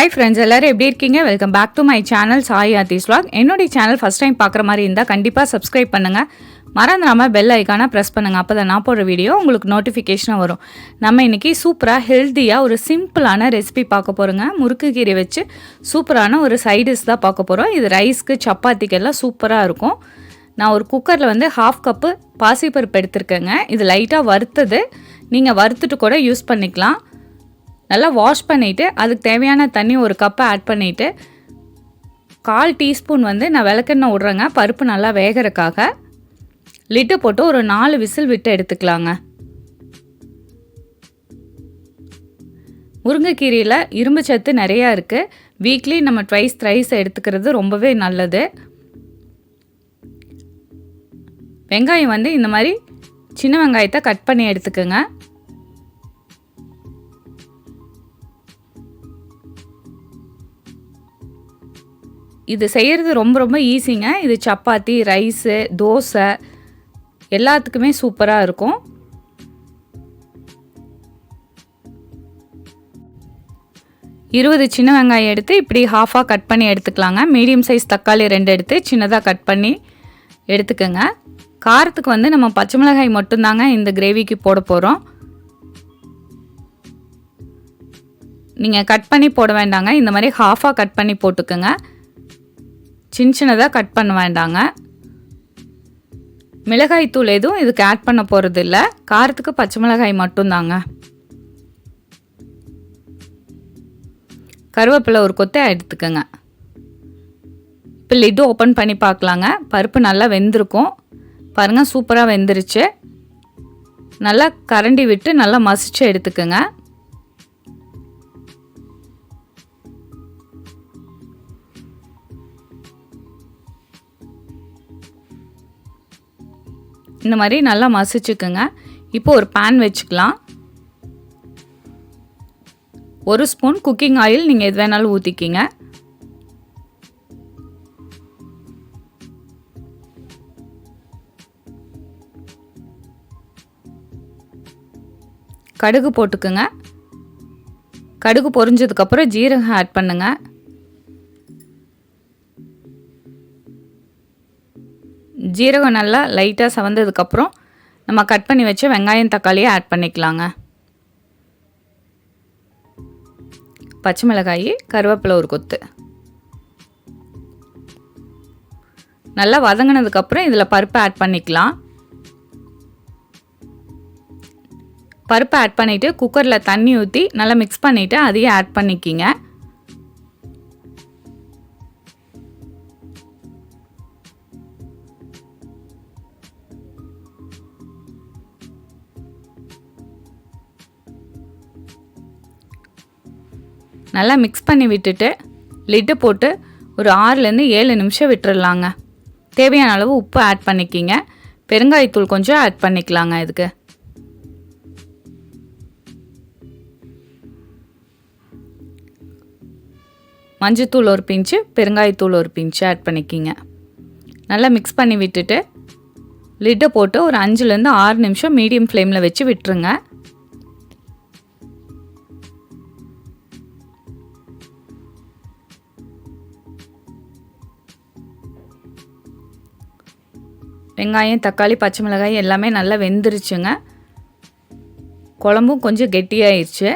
Hi friends எல்லாரும் எப்படி இருக்கீங்க? Welcome back to my channel Sai arts vlog என்னுடைய சேனல் ஃபஸ்ட் டைம் பார்க்குற மாதிரி இருந்தால் கண்டிப்பாக சப்ஸ்கிரைப் பண்ணுங்கள் மறந்துடாமல் பெல் ஐக்கானை ப்ரெஸ் பண்ணுங்கள் அப்போ தான் நான் போடுற வீடியோ உங்களுக்கு நோட்டிஃபிகேஷனாக வரும். நம்ம இன்றைக்கி சூப்பராக ஹெல்த்தியாக ஒரு சிம்பிளான ரெசிபி பார்க்க போகிறோங்க முறுக்கு கீரை வச்சு சூப்பரான ஒரு சைடிஷ் தான் பார்க்க போகிறோம் இது ரைஸ்க்கு சப்பாத்திக்கெல்லாம் சூப்பராக இருக்கும். நான் ஒரு குக்கரில் வந்து ஹாஃப் கப்பு பாசிப்பருப்பு எடுத்திருக்கேங்க. இது லைட்டாக வறுத்தது. நீங்கள் வறுத்துட்டு கூட யூஸ் பண்ணிக்கலாம். நல்லா வாஷ் பண்ணிவிட்டு அதுக்கு தேவையான தண்ணி ஒரு கப்பை ஆட் பண்ணிவிட்டு கால் டீஸ்பூன் வந்து நான் விளக்கெண்ணெய் விட்றேங்க. பருப்பு நல்லா வேகறக்காக லிட்டு போட்டு ஒரு நாலு விசில் விட்டு எடுத்துக்கலாங்க. முருங்கைக்கீரையில் இரும்பு சத்து நிறையா இருக்குது வீக்லி நம்ம ட்வைஸ் த்ரைஸ் எடுத்துக்கிறது ரொம்பவே நல்லது. வெங்காயம் வந்து இந்த மாதிரி சின்ன வெங்காயத்தை கட் பண்ணி எடுத்துக்கோங்க. இது செய்கிறது ரொம்ப ரொம்ப ஈஸிங்க இது சப்பாத்தி ரைஸு தோசை எல்லாத்துக்குமே சூப்பராக இருக்கும். இருபது சின்ன வெங்காயம் எடுத்து இப்படி ஹாஃபாக கட் பண்ணி எடுத்துக்கலாங்க. மீடியம் சைஸ் தக்காளி ரெண்டு எடுத்து சின்னதாக கட் பண்ணி எடுத்துக்கோங்க. காரத்துக்கு வந்து நம்ம பச்சை மிளகாய் மட்டும்தாங்க இந்த கிரேவிக்கு போட போகிறோம் நீங்கள் கட் பண்ணி போட வேண்டாங்க. இந்த மாதிரி ஹாஃபாக கட் பண்ணி போட்டுக்கோங்க. சின்ன சின்னதாக கட் பண்ண வேண்டாங்க. மிளகாய் தூள் எதுவும் இதுக்கு ஆட் பண்ண போகிறது இல்லை காரத்துக்கு பச்சை மிளகாய் மட்டும்தாங்க. கருவேப்பிலை ஒரு கொத்தை எடுத்துக்கோங்க. இப்போ லிட்டு ஓப்பன் பண்ணி பார்க்கலாங்க. பருப்பு நல்லா வெந்திருக்கும். பாருங்கள் சூப்பராக வெந்துருச்சு. நல்லா கரண்டி விட்டு நல்லா மசிச்சு எடுத்துக்கோங்க. இந்த மாதிரி நல்லா மசிச்சுக்குங்க. இப்போ ஒரு பேன் வச்சுக்கலாம். ஒரு ஸ்பூன் குக்கிங் ஆயில் நீங்கள் எது வேணாலும் ஊற்றிக்கிங்க கடுகு போட்டுக்குங்க. கடுகு பொரிஞ்சதுக்கப்புறம் ஜீரகம் ஆட் பண்ணுங்கள் ஜீரகம் நல்லா லைட்டாக சவந்ததுக்கப்புறம் நம்ம கட் பண்ணி வச்ச வெங்காயம் தக்காளியை ஆட் பண்ணிக்கலாங்க. பச்சை மிளகாய் கருவேப்பிலை ஒரு கொத்து. நல்லா வதங்கினதுக்கப்புறம் இதில் பருப்பை ஆட் பண்ணிக்கலாம். பருப்பை ஆட் பண்ணிவிட்டு குக்கரில் தண்ணி ஊற்றி நல்லா மிக்ஸ் பண்ணிவிட்டு அதையும் ஆட் பண்ணிக்கிங்க. நல்லா மிக்ஸ் பண்ணி விட்டுட்டு லிட்டு போட்டு ஒரு ஆறுலேருந்து ஏழு நிமிஷம் விட்டுறலாங்க. தேவையான அளவு உப்பு ஆட் பண்ணிக்கிங்க. பெருங்காயத்தூள் கொஞ்சம் ஆட் பண்ணிக்கலாங்க இதுக்கு. மஞ்சத்தூள் ஒரு பிஞ்சு பெருங்காயத்தூள் ஒரு பிஞ்சு ஆட் பண்ணிக்கிங்க. நல்லா மிக்ஸ் பண்ணி விட்டுட்டு லிட்டை போட்டு ஒரு அஞ்சுலேருந்து ஆறு நிமிஷம் மீடியம் ஃப்ளேமில் வச்சு விட்டுருங்க. வெங்காயம் தக்காளி பச்சை மிளகாய் எல்லாமே நல்லா வெந்துருச்சுங்க. குழம்பும் கொஞ்சம் கெட்டியாயிருச்சு.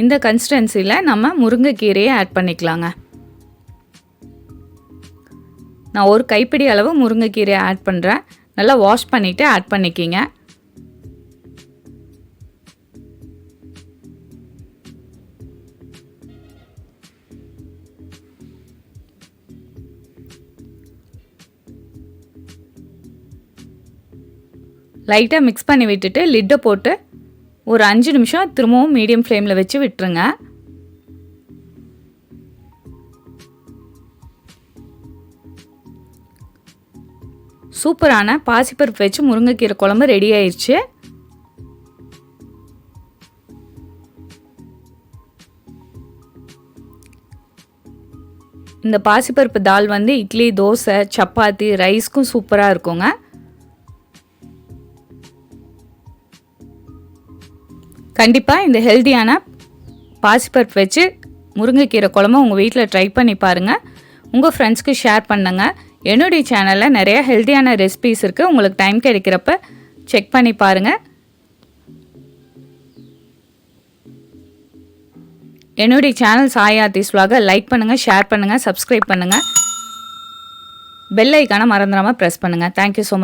இந்த கன்சிஸ்டன்சியில் நம்ம முருங்கைக்கீரையை ஆட் பண்ணிக்கலாங்க. நான் ஒரு கைப்பிடி அளவு முருங்கைக்கீரையை ஆட் பண்ணுறேன் நல்லா வாஷ் பண்ணிவிட்டு ஆட் பண்ணிக்கிங்க. லைட்டாக மிக்ஸ் பண்ணி விட்டுட்டு லிட்டை போட்டு ஒரு அஞ்சு நிமிஷம் திரும்பவும் மீடியம் ஃப்ளேமில் வச்சு விட்டுருங்க. சூப்பரான பாசிப்பருப்பு வச்சு முருங்கைக்கீரை குழம்பு ரெடி ஆயிடுச்சு இந்த பாசிப்பருப்பு தால் வந்து இட்லி தோசை சப்பாத்தி ரைஸ்க்கும் சூப்பராக இருக்குங்க. கண்டிப்பாக இந்த ஹெல்த்தியான பாசிப்பருப்பு வச்சு முருங்கைக்கீரை குழம்பு உங்கள் வீட்டில் ட்ரை பண்ணி பாருங்கள் உங்கள் ஃப்ரெண்ட்ஸ்க்கு ஷேர் பண்ணுங்கள் என்னுடைய சேனலில் நிறைய ஹெல்த்தியான ரெசிபீஸ் இருக்குது உங்களுக்கு டைம் கிடைக்கிறப்ப செக் பண்ணி பாருங்கள் என்னுடைய சேனல் சாயாத்திஸ் vlog-அ லைக் பண்ணுங்கள் ஷேர் பண்ணுங்கள் சப்ஸ்கிரைப் பண்ணுங்கள் பெல் ஐக்கான மறந்துடாமல் ப்ரெஸ் பண்ணுங்கள் தேங்க்யூ ஸோ மச்